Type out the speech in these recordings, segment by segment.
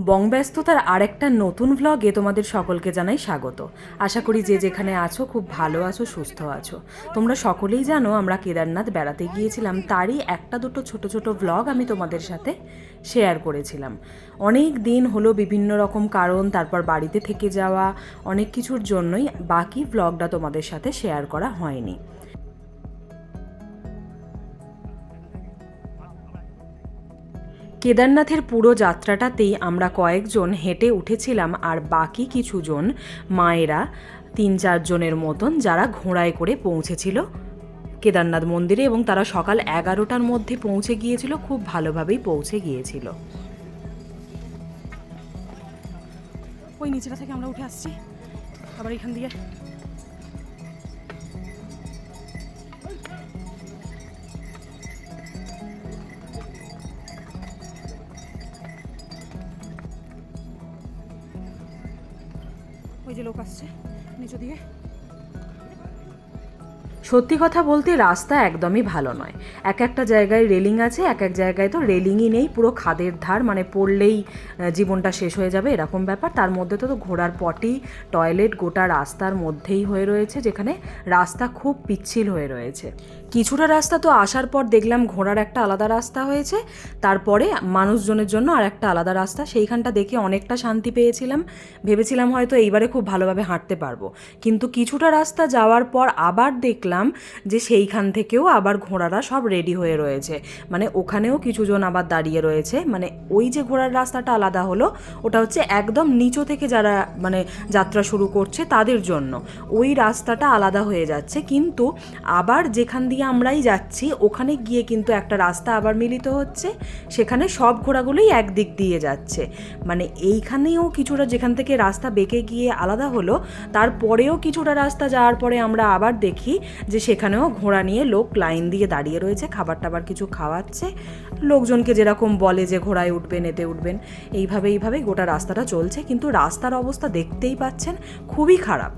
বংব্যস্ততার আরেকটা নতুন ভ্লগে তোমাদের সকলকে জানাই স্বাগত। আশা করি যে যেখানে আছো, খুব ভালো আছো, সুস্থ আছো। তোমরা সকলেই জানো আমরা কেদারনাথ বেড়াতে গিয়েছিলাম, তারই একটা দুটো ছোট ছোট ভ্লগ আমি তোমাদের সাথে শেয়ার করেছিলাম। অনেক দিন হলো বিভিন্ন রকম কারণ, তারপর বাড়িতে থেকে যাওয়া, অনেক কিছুর জন্যই বাকি ভ্লগটা তোমাদের সাথে শেয়ার করা হয়নি। কেদারনাথের পুরো যাত্রাটাতেই আমরা কয়েকজন হেঁটে উঠেছিলাম আর বাকি কিছুজন, মায়েরা, তিন চারজনের মতন যারা ঘোড়ায় করে পৌঁছেছিল। কেদারনাথ মন্দিরে এবং তারা সকাল এগারোটার মধ্যে পৌঁছে গিয়েছিল, খুব ভালোভাবেই পৌঁছে গিয়েছিল। ওই নিচেটা থেকে আমরা উঠে আসছি। আবার এখান দিয়ে ওই যে লোক আসছে নিচু দিয়ে। সত্যি কথা বলতে রাস্তা একদমই ভালো নয়। এক একটা জায়গায় রেলিং আছে, এক এক জায়গায় তো রেলিংই নেই, পুরো খাদের ধার মানে পড়লেই জীবনটা শেষ হয়ে যাবে এরকম ব্যাপার। তার মধ্যে তো ঘোড়ার পটি, টয়লেট, গোটা রাস্তার মধ্যেই হয়ে রয়েছে, যেখানে রাস্তা খুব পিচ্ছিল হয়ে রয়েছে। কিছুটা রাস্তা তো আসার পর দেখলাম ঘোড়ার একটা আলাদা রাস্তা হয়েছে, তারপরে মানুষজনের জন্য আর একটা আলাদা রাস্তা। সেইখানটা দেখে অনেকটা শান্তি পেয়েছিলাম। ভেবেছিলাম হয়তো এইবারে খুব ভালোভাবে হাঁটতে পারব। কিন্তু কিছুটা রাস্তা যাওয়ার পর আবার দেখলাম যে সেইখান থেকেও আবার ঘোড়ারা সব রেডি হয়ে রয়েছে। মানে ওখানেও কিছুজন আবার দাঁড়িয়ে রয়েছে। মানে ওই যে ঘোড়ার রাস্তাটা আলাদা হলো, ওটা হচ্ছে একদম নিচু থেকে যারা মানে যাত্রা শুরু করছে তাদের জন্য। ওই রাস্তাটা আলাদা হয়ে যাচ্ছে। কিন্তু আবার যেখান দিয়ে আমরাই যাচ্ছি, ওখানে গিয়ে কিন্তু একটা রাস্তা আবার মিলিত হচ্ছে। সেখানে সব ঘোড়াগুলোই একদিক দিয়ে যাচ্ছে। মানে এইখানেও কিছুটা যেখান থেকে রাস্তা বেঁকে গিয়ে আলাদা হলো, তারপরেও কিছুটা রাস্তা যাওয়ার পরে আমরা আবার দেখি যে সেখানেও ঘোড়া নিয়ে লোক লাইন দিয়ে দাঁড়িয়ে রয়েছে খাবার টাবার কিছু খাওয়াচ্ছে। লোকজনকে যেরকম বলে যে ঘোড়ায় উঠবেন, এতে উঠবেন, এইভাবে এইভাবে গোটা রাস্তাটা চলছে। কিন্তু রাস্তার অবস্থা দেখতেই পাচ্ছেন, খুবই খারাপ।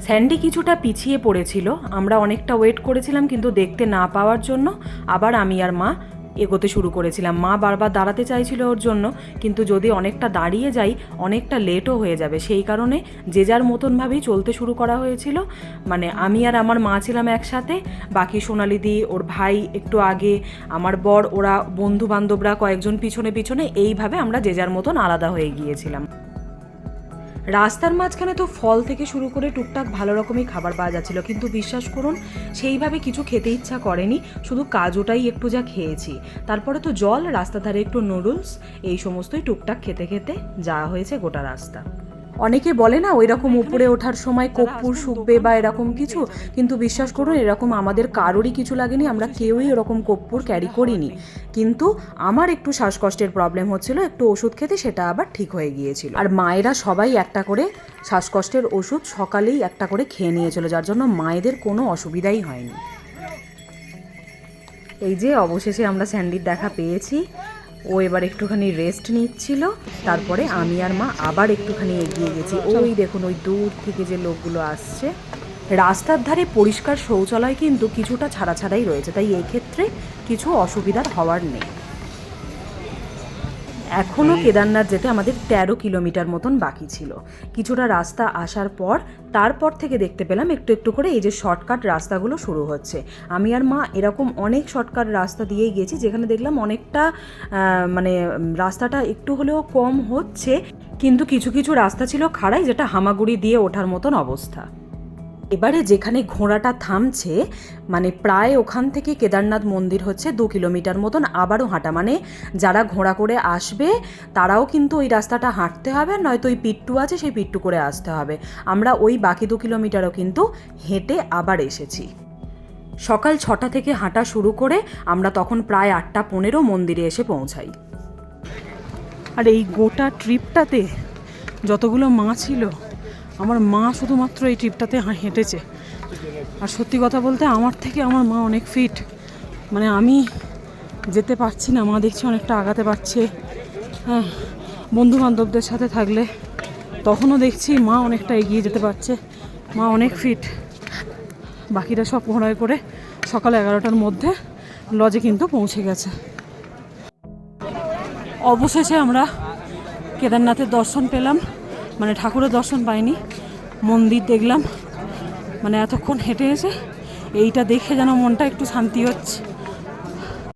স্যান্ডি কিছুটা পিছিয়ে পড়েছিল। আমরা অনেকটা ওয়েট করেছিলাম কিন্তু দেখতে না পাওয়ার জন্য। আবার আমি আর মা এগোতে শুরু করেছিলাম। মা বারবার দাঁড়াতে চাইছিল ওর জন্য, কিন্তু যদি অনেকটা দাঁড়িয়ে যাই, অনেকটা লেটও হয়ে যাবে। সেই কারণে যে যার মতনভাবেই চলতে শুরু করা হয়েছিল। মানে আমি আর আমার মা ছিলাম একসাথে। বাকি সোনালিদি ওর ভাই একটু আগে, আমার বর, ওরা বন্ধু বান্ধবরা কয়েকজন পিছনে পিছনে, এইভাবে আমরা যে যার মতন আলাদা হয়ে গিয়েছিলাম। রাস্তার মাঝখানে তো ফল থেকে শুরু করে টুকটাক ভালো রকমই খাবার পাওয়া যাচ্ছিল, কিন্তু বিশ্বাস করুন, সেইভাবে কিছু খেতে ইচ্ছা করেনি, শুধু কাজুটাই একটু যা খেয়েছি। তারপরে তো জল রাস্তা ধারে একটু নুডলস এই সমস্তই টুকটাক খেতে খেতে যাওয়া হয়েছে গোটা রাস্তা। অনেকে বলে না ওই রকম উপরে ওঠার সময় কর্পূর শুকবে বা এরকম কিছু কিন্তু বিশ্বাস করুন এরকম আমাদের কারোরই কিছু লাগেনি আমরা কেউই ওরকম কর্পূর ক্যারি করিনি। কিন্তু আমার একটু শ্বাসকষ্টের প্রবলেম হচ্ছিল একটু ওষুধ খেতে সেটা আবার ঠিক হয়ে গিয়েছিল। আর মায়েরা সবাই একটা করে শ্বাসকষ্টের ওষুধ সকালেই একটা করে খেয়ে নিয়েছিল যার জন্য মায়েদের কোনো অসুবিধাই হয়নি। এই যে অবশেষে আমরা স্যান্ডির দেখা পেয়েছি। ও এবার একটুখানি রেস্ট নিচ্ছিল তারপরে আমি আর মা আবার একটুখানি এগিয়ে গেছি। ওই দেখুন ওই দূর থেকে যে লোকগুলো আসছে রাস্তার ধারে পরিষ্কার শৌচালয় কিন্তু কিছুটা ছাড়া ছাড়াই রয়েছে তাই এক্ষেত্রে কিছু অসুবিধার হওয়ার নেই। এখনও কেদারনাথ যেতে আমাদের তেরো কিলোমিটার মতন বাকি ছিল। কিছুটা রাস্তা আসার পর তারপর থেকে দেখতে পেলাম একটু একটু করে এই যে শর্টকাট রাস্তাগুলো শুরু হচ্ছে। আমি আর মা এরকম অনেক শর্টকাট রাস্তা দিয়েই গেছি যেখানে দেখলাম অনেকটা মানে রাস্তাটা একটু হলেও কম হচ্ছে। কিন্তু কিছু কিছু রাস্তা ছিল খাড়াই যেটা হামাগুড়ি দিয়ে ওঠার মতন অবস্থা। এবারে যেখানে ঘোড়াটা থামছে মানে প্রায় ওখান থেকে কেদারনাথ মন্দির হচ্ছে দু কিলোমিটার মতন আবারও হাঁটা। মানে যারা ঘোড়া করে আসবে, তারাও কিন্তু ওই রাস্তাটা হাঁটতে হবে, নয়তো ওই পিট্টু আছে, সেই পিট্টু করে আসতে হবে। আমরা ওই বাকি দু কিলোমিটারও কিন্তু হেঁটে আবার এসেছি। সকাল ছটা থেকে হাঁটা শুরু করে আমরা তখন প্রায় আটটা পনেরো মন্দিরে এসে পৌঁছাই। আর এই গোটা ট্রিপটাতে যতগুলো মা ছিল আমার মা শুধুমাত্র এই ট্রিপটাতে হেঁটেছে। আর সত্যি কথা বলতে আমার থেকে আমার মা অনেক ফিট মানে আমি যেতে পারছি না, মা দেখছি অনেকটা আগাতে পারছে। হ্যাঁ বন্ধু বান্ধবদের সাথে থাকলে তখনও দেখছি মা অনেকটা এগিয়ে যেতে পারছে। মা অনেক ফিট বাকিরা সব ঘোড়ায় করে সকাল এগারোটার মধ্যে লজে কিন্তু পৌঁছে গেছে। অবশেষে আমরা কেদারনাথের দর্শন পেলাম। মানে ঠাকুরের দর্শন পাইনি। মন্দির দেখলাম। মানে এতক্ষণ হেঁটে এসে এইটা দেখে যেন মনটা একটু শান্তি হচ্ছে।